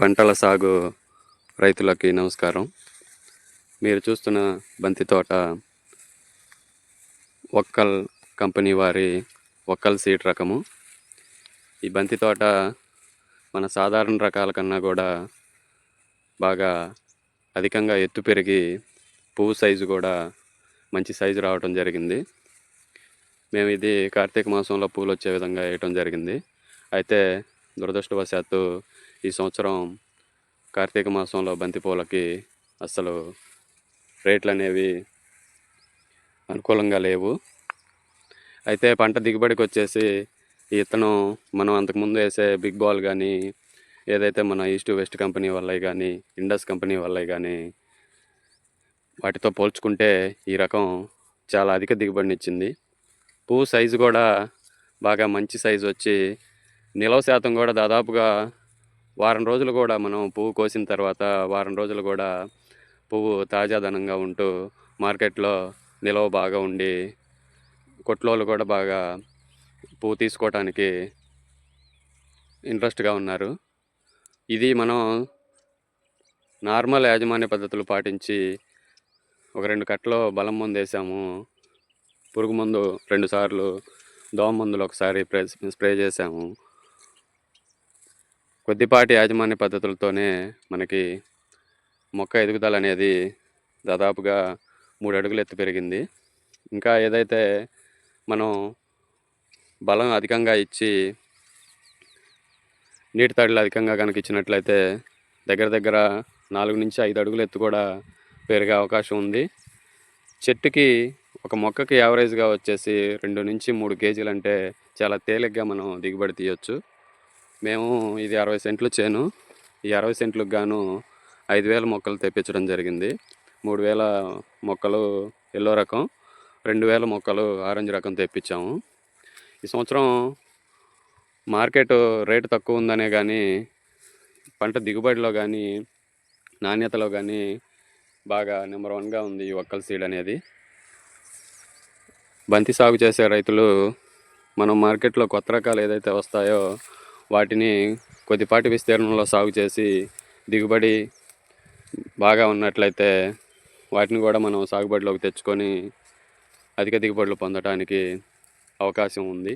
పంటల సాగు రైతులకి నమస్కారం. మీరు చూస్తున్న బంతి తోట ఒక్కల్ కంపెనీ వారి ఒక్కల్ సీడ్ రకము. ఈ బంతి తోట మన సాధారణ రకాల కన్నా కూడా బాగా అధికంగా ఎత్తు పెరిగి పువ్వు సైజు కూడా మంచి సైజు రావడం జరిగింది. మేము ఇది కార్తీక మాసంలో పూలు వచ్చే విధంగా వేయటం జరిగింది. అయితే దురదృష్టవశాత్తు ఈ సంవత్సరం కార్తీక మాసంలో బంతిపూలకి అసలు అస్సలు రేట్లు అనేవి అనుకూలంగా లేవు. అయితే పంట దిగుబడికి వచ్చేసి ఈ ఇత్తనం మనం అంతకుముందు వేసే బిగ్ బాల్ కానీ ఏదైతే మన ఈస్ట్ వెస్ట్ కంపెనీ వల్ల కానీ ఇండస్ కంపెనీ వల్ల కానీ వాటితో పోల్చుకుంటే ఈ రకం చాలా అధిక దిగుబడినిచ్చింది. పువ్వు సైజు కూడా బాగా మంచి సైజు వచ్చి నిలవ శాతం కూడా దాదాపుగా వారం రోజులు కూడా మనం పువ్వు కోసిన తర్వాత వారం రోజులు కూడా పువ్వు తాజాదనంగా ఉంటూ మార్కెట్లో నిలవ బాగా ఉండి కొట్లోళ్ళు కూడా బాగా పువ్వు తీసుకోవటానికి ఇంట్రెస్ట్గా ఉన్నారు. ఇది మనం నార్మల్ యాజమాన్య పద్ధతులు పాటించి ఒక రెండు కట్టలో బలం మందు వేసాము. పురుగు మందు రెండు సార్లు దోమ మందులు ఒకసారి ప్రే స్ప్రే చేసాము. కొద్దిపాటి యాజమాన్య పద్ధతులతోనే మనకి మొక్క ఎదుగుదల అనేది దాదాపుగా మూడు అడుగులు ఎత్తు పెరిగింది. ఇంకా ఏదైతే మనం బలం అధికంగా ఇచ్చి నీటి తడులు అధికంగా కనుక ఇచ్చినట్లయితే దగ్గర దగ్గర నాలుగు నుంచి ఐదు అడుగులు ఎత్తు కూడా పెరిగే అవకాశం ఉంది. చెట్టుకి ఒక మొక్కకి యావరేజ్గా వచ్చేసి రెండు నుంచి మూడు కేజీలు అంటే చాలా తేలిగ్గా మనం దిగుబడి తీయొచ్చు. మేము ఇది అరవై సెంట్లు చేను. ఈ అరవై సెంట్లకు గాను ఐదు వేల మొక్కలు తెప్పించడం జరిగింది. మూడు వేల మొక్కలు ఎల్లో రకం రెండు వేల మొక్కలు ఆరెంజ్ రకం తెప్పించాము. ఈ సంవత్సరం మార్కెట్ రేటు తక్కువ ఉందనే కానీ పంట దిగుబడిలో కానీ నాణ్యతలో కానీ బాగా నెంబర్ వన్గా ఉంది ఈ ఒక్కల సీడ్ అనేది. బంతి సాగు చేసే రైతులు మనం మార్కెట్లో కొత్త రకాలు ఏదైతే వస్తాయో వాటిని కొద్దిపాటి విస్తీర్ణంలో సాగు చేసి దిగుబడి బాగా ఉన్నట్లయితే వాటిని కూడా మనం సాగుబడిలోకి తెచ్చుకొని అధిక దిగుబడులు పొందడానికి అవకాశం ఉంది.